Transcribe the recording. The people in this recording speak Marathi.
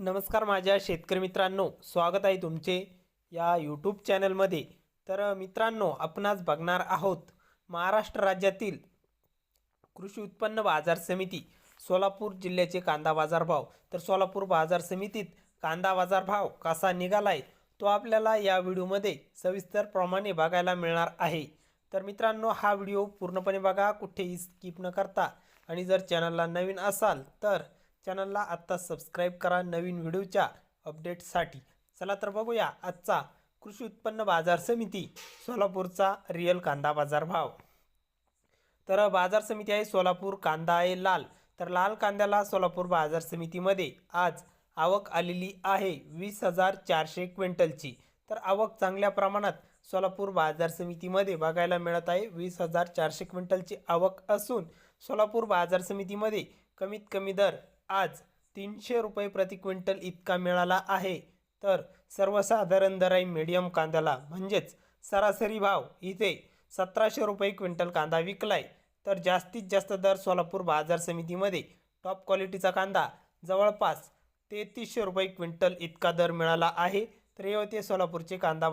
नमस्कार माझ्या शेतकरी मित्रांनो स्वागत आहे तुमचे या यूट्यूब चॅनलमध्ये. तर मित्रांनो आपण आज बघणार आहोत महाराष्ट्र राज्यातील कृषी उत्पन्न बाजार समिती सोलापूर जिल्ह्याचे कांदा बाजारभाव तर सोलापूर बाजार समितीत कांदा बाजार भाव कसा आहे तो आपल्याला या व्हिडिओमध्ये सविस्तर प्रमाणे बघायला मिळणार आहे. तर मित्रांनो हा व्हिडिओ पूर्णपणे बघा कुठेही स्किप न करता. आणि जर चॅनलला नवीन असाल तर चॅनलला आत्ता सबस्क्राईब करा नवीन व्हिडिओच्या अपडेटसाठी चला तर बघूया आजचा कृषी उत्पन्न बाजार समिती सोलापूरचा रिअल कांदा बाजार भाव. तर बाजार समिती आहे सोलापूर कांदा आहे लाल. तर लाल कांद्याला सोलापूर बाजार समितीमध्ये आज आवक आलेली आहे वीस हजार चारशे क्विंटलची. तर आवक चांगल्या प्रमाणात सोलापूर बाजार समितीमध्ये बघायला मिळत आहे. वीस हजार चारशे क्विंटलची आवक असून सोलापूर बाजार समितीमध्ये कमीत कमी दर आज तीनशे रुपये प्रति क्विंटल इतका मिळाला आहे. तर सर्वसाधारण दराई मीडियम कांद्याला म्हणजेच सरासरी भाव इथे सतराशे रुपये क्विंटल कांदा विकलाय. तर जास्तीत जास्त दर सोलापूर बाजार समितीमध्ये टॉप क्वालिटीचा कांदा जवळपास तेहतीसशे रुपये क्विंटल इतका दर मिळाला आहे. तर हे होते सोलापूरचे कांदा